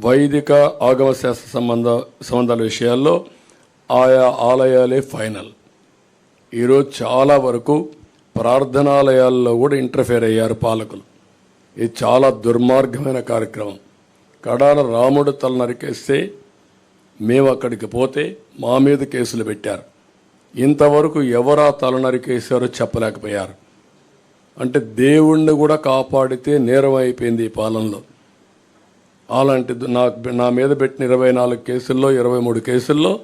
వైదిక ఆగమ శాస్త్ర సంబంధ సంబంధాల విషయాల్లో ఆయా ఆలయాలే ఫైనల్. ఈరోజు చాలా వరకు ప్రార్థనాలయాల్లో కూడా ఇంటర్ఫేర్ అయ్యారు పాలకులు. ఇది చాలా దుర్మార్గమైన కార్యక్రమం. కడాల రాముడు తల నరికేస్తే మేము అక్కడికి పోతే మా మీద కేసులు పెట్టారు. ఇంతవరకు ఎవరా తల నరికేశారో చెప్పలేకపోయారు. అంటే దేవుణ్ణి కూడా కాపాడితే నేరం అయిపోయింది ఈ పాలనలో. అలాంటి నాకు నా మీద పెట్టిన ఇరవై నాలుగు కేసుల్లో ఇరవై మూడు కేసుల్లో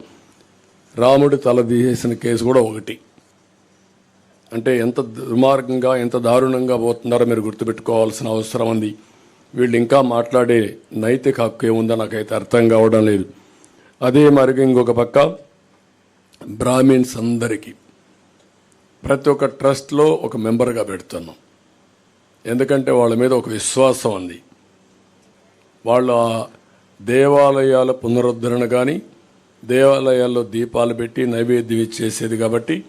రాముడు తల తీసేసిన కేసు కూడా ఒకటి. అంటే ఎంత దుర్మార్గంగా ఎంత దారుణంగా పోతున్నారో మీరు గుర్తుపెట్టుకోవాల్సిన అవసరం ఉంది. వీళ్ళు ఇంకా మాట్లాడే నైతిక హక్కు ఏముందో నాకైతే అర్థం కావడం లేదు. అదే మరి ఇంకొక పక్క బ్రాహ్మిన్స్ అందరికీ ప్రతి ఒక్క ట్రస్ట్లో ఒక మెంబర్గా పెడుతున్నాం. ఎందుకంటే వాళ్ళ మీద ఒక విశ్వాసం ఉంది. వాళ్ళు ఆ దేవాలయాల పునరుద్ధరణ కానీ దేవాలయాల్లో దీపాలు పెట్టి నైవేద్యం ఇచ్చేసేది కాబట్టి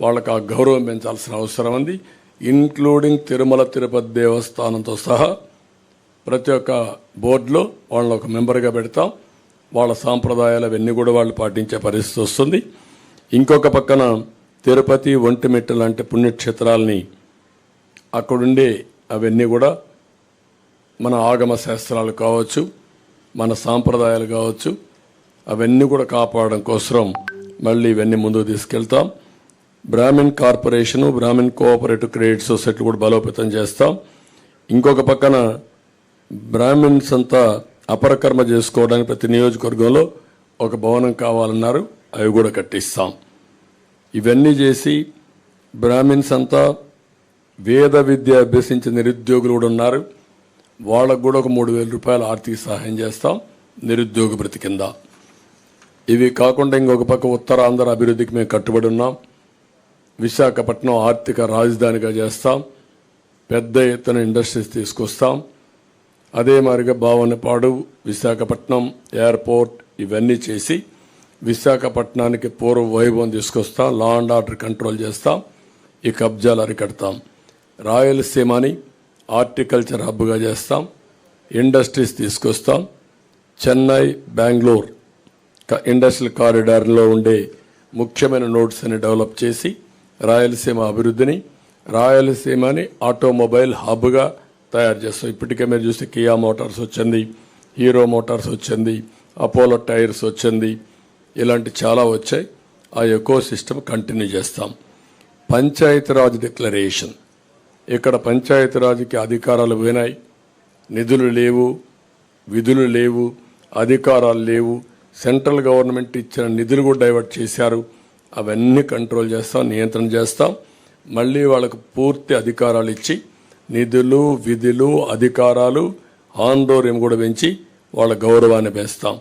వాళ్ళకు ఆ గౌరవం పెంచాల్సిన అవసరం ఉంది. ఇన్క్లూడింగ్ తిరుమల తిరుపతి దేవస్థానంతో సహా ప్రతి ఒక్క బోర్డులో వాళ్ళని ఒక మెంబర్గా పెడతాం. వాళ్ళ సాంప్రదాయాలు అవన్నీ కూడా వాళ్ళు పాటించే పరిస్థితి వస్తుంది. ఇంకొక పక్కన తిరుపతి ఒంటిమిట్ట లాంటి పుణ్యక్షేత్రాలని అక్కడుండే అవన్నీ కూడా మన ఆగమ శాస్త్రాలు కావచ్చు మన సాంప్రదాయాలు కావచ్చు అవన్నీ కూడా కాపాడడం కోసం మళ్ళీ ఇవన్నీ ముందుకు తీసుకెళ్తాం. Brahmin corporation Brahmin cooperative credit society కూడా బలోపేతం చేస్తాం. ఇంకొక పక్కన బ్రాహ్మిన్స్ అంతా అపరకర్మ చేసుకోవడానికి ప్రతి నియోజకవర్గంలో ఒక భవనం కావాలన్నారు అవి కూడా కట్టిస్తాం. ఇవన్నీ చేసి బ్రాహ్మిన్స్ అంతా వేద విద్య అభ్యసించిన నిరుద్యోగులు కూడా ఉన్నారు. వాళ్ళకు కూడా ఒక మూడు వేల రూపాయలు ఆర్థిక సహాయం చేస్తాం. నిరుద్యోగ భృతి కింద. ఇవి కాకుండా ఇంకొక పక్క ఉత్తరాంధ్ర అభివృద్ధికి మేము కట్టుబడి ఉన్నాం. విశాఖపట్నం ఆర్థిక రాజధానిగా చేస్తాం. పెద్ద ఎత్తున ఇండస్ట్రీస్ తీసుకొస్తాం. అదే మాదిరిగా భావనపాడు విశాఖపట్నం ఎయిర్పోర్ట్ ఇవన్నీ చేసి విశాఖపట్నానికి పూర్వ వైభవం తీసుకొస్తాం. లా అండ్ ఆర్డర్ కంట్రోల్ చేస్తాం. ఈ కబ్జాలు అరికడతాం. రాయలసీమని హార్టికల్చర్ హబ్గా చేస్తాం ఇండస్ట్రీస్ తీసుకొస్తాం. చెన్నై బెంగళూరు ఇండస్ట్రియల్ కారిడార్లో ఉండే ముఖ్యమైన నోట్స్ని డెవలప్ చేసి రాయలసీమ అభివృద్ధిని రాయలసీమని ఆటోమొబైల్ హబ్గా తయారు చేస్తాం. ఇప్పటికే మీరు చూస్తే కియా మోటార్స్ వచ్చింది హీరో మోటార్స్ వచ్చింది అపోలో టైర్స్ వచ్చింది ఇలాంటి చాలా వచ్చాయి. ఆ ఎకో సిస్టమ్ కంటిన్యూ చేస్తాం. పంచాయతీరాజ్ డిక్లరేషన్. ఇక్కడ పంచాయతీరాజ్కి అధికారాలు పోయినాయి. నిధులు లేవు విధులు లేవు అధికారాలు లేవు. సెంట్రల్ గవర్నమెంట్ ఇచ్చిన నిధులు కూడా డైవర్ట్ చేశారు. అవన్నీ కంట్రోల్ చేస్తాం నియంత్రణ చేస్తాం. మళ్ళీ వాళ్ళకు పూర్తి అధికారాలు ఇచ్చి నిధులు విధులు అధికారాలు ఆందోర్యం కూడా పెంచి వాళ్ళ గౌరవాన్ని పెంచుతాం.